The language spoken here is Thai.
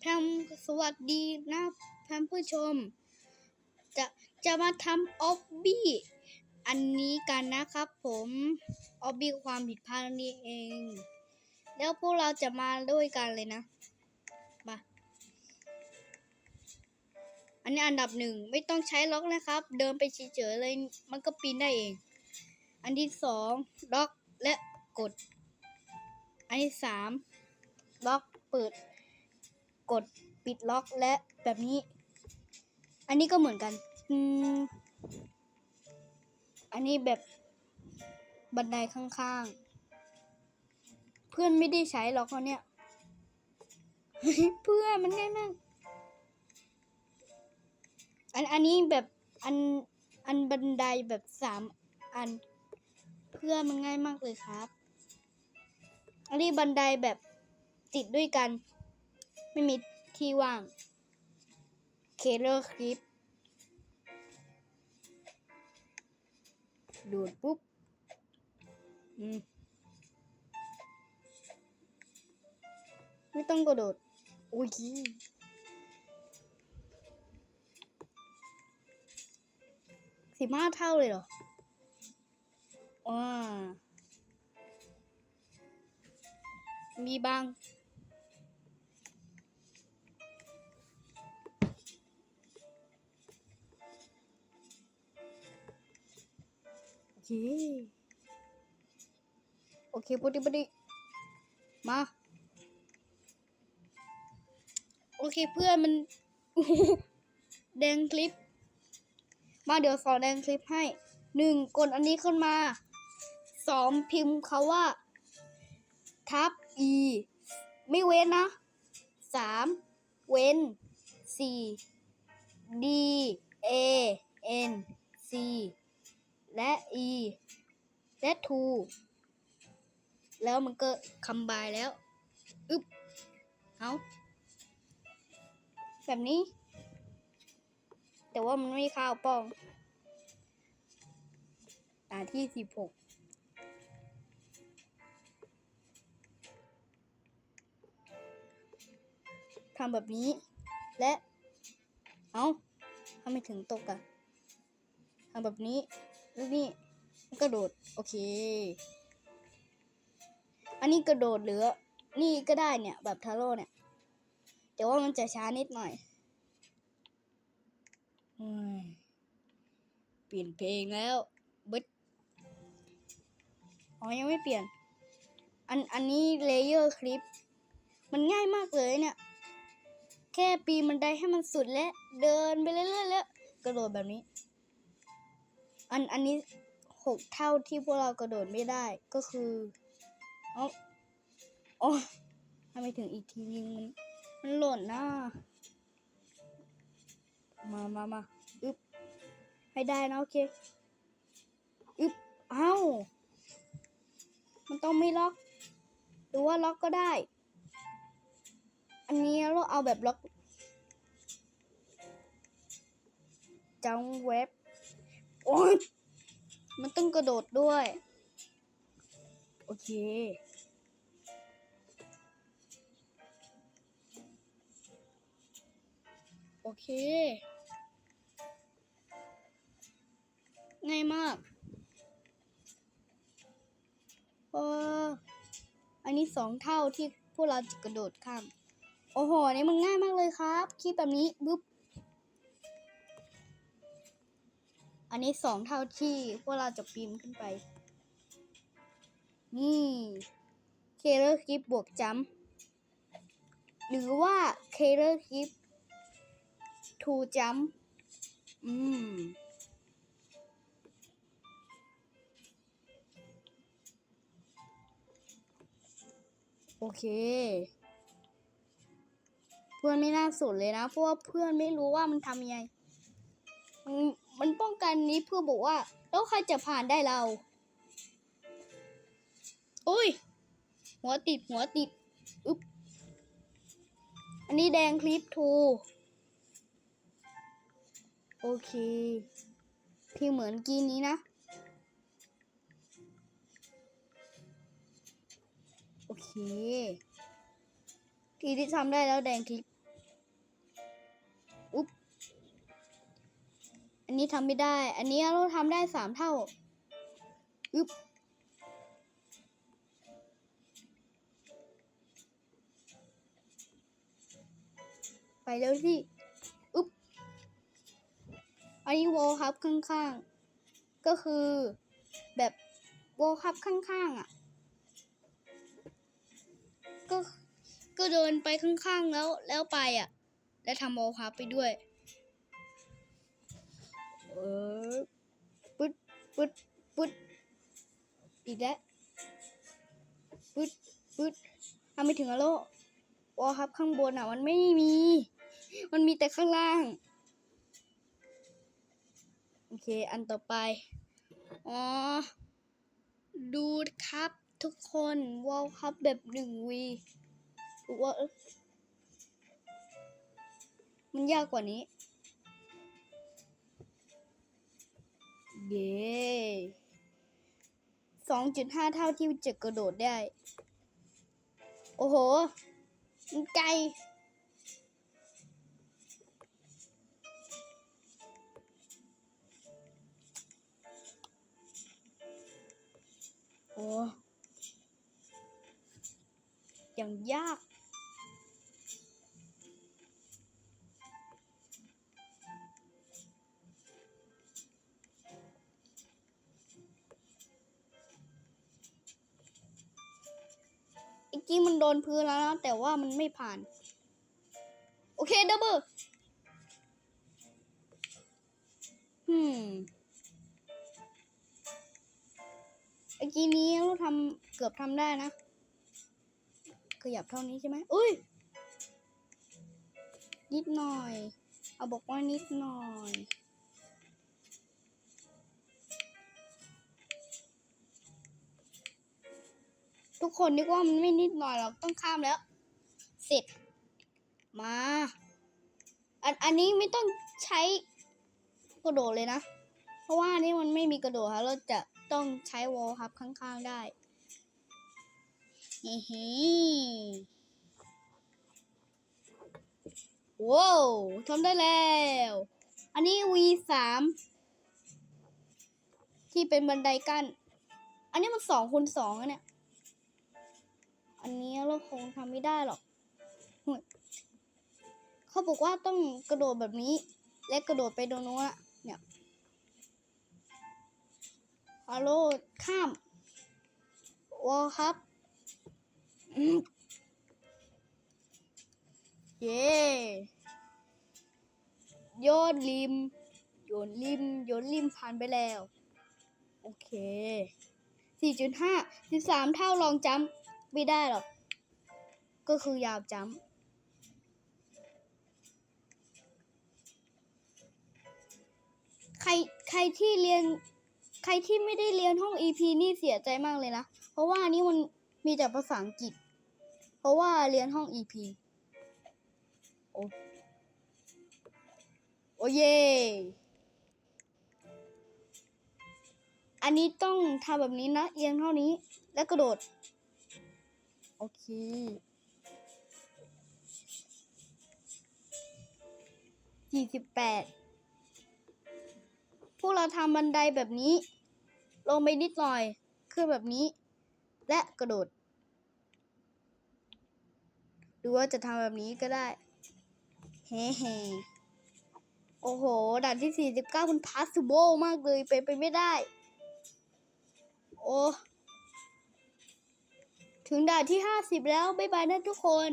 แพมสวัสดีนะแพมผู้ชม จะจะมาทำออบบี้อันนี้กันนะครับผมออบบี้ความผิดพลาดนี่เอง แล้วพวกเราจะมาด้วยกันเลยนะมาอันนี้อันดับหนึ่งไม่ต้องใช้ล็อกนะครับ เดินไปเฉยๆเลยมันก็ปีนได้เอง อันที่สองล็อกและกด อันที่สามล็อกเปิด กดปิดล็อกและแบบนี้ อันนี้ก็เหมือนกันอืมอันนี้แบบบันไดข้างๆ เพื่อนไม่ได้ใช้หรอกเขาเนี่ย เพื่อนมันง่ายมาก อันอันนี้แบบอันอันบันไดแบบสามอัน เพื่อนมันง่ายมากเลยครับ อันนี้บันไดแบบติดด้วยกัน ไม่มีที่ว่างเคเลอร์คลิปดูดปุ๊บ อืม ไม่ต้องกระโดดอุ้ยสิบห้าเท่าเลยเหรอว้ามีบาง เค โอเคปุติปุติมา โอเคเพื่อนมัน แดงคลิป มาเดี๋ยวสอนแดงคลิปให้หนึ่งกดอันนี้ขึ้นมาสองพิมพ์เขาว่า ทับ e ไม่เว้นนะสามเว้นสี่ d a n c และ e และ to แล้วมันก็คำบายแล้ว อึ๊บ เอาแบบนี้ แต่ว่ามันไม่ข้าวป้องตาที่สิบหกทำแบบนี้ และ เอาทำไมถึงตกอะทำแบบนี้ นี่กระโดด โอเค อันนี้กระโดดหลือ นี่ก็ได้เนี่ย แบบทาโร่เนี่ย แต่ว่ามันจะช้านิดหน่อยเปลี่ยนเพลงแล้วบึดอ๋อ ยังไม่เปลี่ยน อัน อันนี้เลเยอร์คลิป มันง่ายมากเลยเนี่ย แค่ปีนบันไดให้มันสุดและ เดินไปเรื่อยๆแล้ว กระโดดแบบนี้ อันอันนี้หกเท่าที่พวกเรากระโดดไม่ได้ก็คือเอ๋อโอ้ทำไมถึงอีกทีนึงมันมันหล่นนะมามามาอึ๊บให้ได้นะโอเคอึ๊บเอ้ามันต้องไม่ล็อก หรือว่าล็อกก็ได้ อันนี้เราเอาแบบล็อกจังเว็บ โอ้ยมันต้องกระโดดด้วย โอเค โอเค ง่ายมากเอออันนี้สองเท่าที่พวกเราจะกระโดดข้าม โอ้โห นี่มันง่ายมากเลยครับคิดแบบนี้บึ๊บ อันนี้สองเท่าที่พวกเราจะปีนขึ้นไป นี่เคเลอร์คลิปบวกจัมหรือว่าเคเลอร์คลิปทูจัมอืมโอเค เพื่อนไม่น่าสนเลยนะ เพราะว่าเพื่อนไม่รู้ว่ามันทำยังไงมัน มันป้องกันนี้เพื่อบอกว่า แล้วใครจะผ่านได้เรา อุ้ย หัวติดหัวติดอึ๊บอันนี้แดงคลิปทู โอเคพี่เหมือนกินนี้นะ โอเค ทีที่ทำได้แล้วแดงคลิป อันนี้ทำไม่ได้ อันนี้เราทำได้สามเท่าอึบไปเร็วสิอุ๊บอันนี้วอลครับข้างๆ ก็คือแบบวอลครับข้างๆ อะ ก็ก็เดินไปข้างๆแล้วแล้วไปอะ แล้วทำวอลครับไปด้วย เออปึ๊ดปึ๊ดปึ๊ดอีกแล้วปึ๊ดปึ๊ดทำไม่ถึงอะโลวอลครับข้างบนอะ มันไม่มี มันมีแต่ข้างล่าง โอเค อันต่อไป อ๋อ ดูครับทุกคนวอลครับแบบหนึ่งวีว่าเอ๊ะมันยากกว่านี้ เย้สองจุดห้าเท่าที่จะกระโดดได้ โอ้โหมันไกลโอ้อย่างยาก กี้มันโดนพื้นแล้วนะ แต่ว่ามันไม่ผ่าน โอเคดับเบิล hmm เมื่อกี้นี้เราทำเกือบทำได้นะขยับเท่านี้ใช่ไหมอุ้ย นิดหน่อย เอาบอกว่านิดหน่อย ทุกคนนึกว่ามันไม่นิดหน่อยหรอกต้องข้ามแล้วเสร็จมาอันอันนี้ไม่ต้องใช้กระโดดเลยนะ เพราะว่านี่มันไม่มีกระโดดครับเราจะต้องใช้วอลครับข้างๆได้ฮิฮิว้าวทำได้แล้ว อันนี้ V3 ที่เป็นบันไดกั้น อันนี้มันสองคูณสองอะเนี่ย อันนี้เราคงทำไม่ได้หรอกเขาบอกว่าต้องกระโดดแบบนี้ และกระโดดไปตรงนู้นอะเนี่ยฮัลโหลข้ามวอครับ เย้โยนริม โยนริม โยนริมผ่านไปแล้ว โอเค 4.5 13 เท่าลองจำ ไม่ได้หรอก ก็คือยาวจำใครใครที่เรียน ใครที่ไม่ได้เรียนห้อง EP นี่เสียใจมากเลยนะ เพราะว่านี่มันมีแต่ภาษาอังกฤษ เพราะว่าเรียนห้อง EP โอ้โอเยอันนี้ต้องทำแบบนี้นะเอียงเท่านี้แล้วกระโดด โอเค สี่สิบแปด พวกเราทำบันไดแบบนี้ ลงไปนิดหน่อย ขึ้นแบบนี้ และกระโดด หรือว่าจะทำแบบนี้ก็ได้ เฮ้เฮโอ้โห ด่านที่สี่สิบเก้ามัน possible มากเลย ไปนไปไม่ได้ โอ้ ถึงด่านที่ห้าสิบแล้ว บ๊ายบายนะทุกคน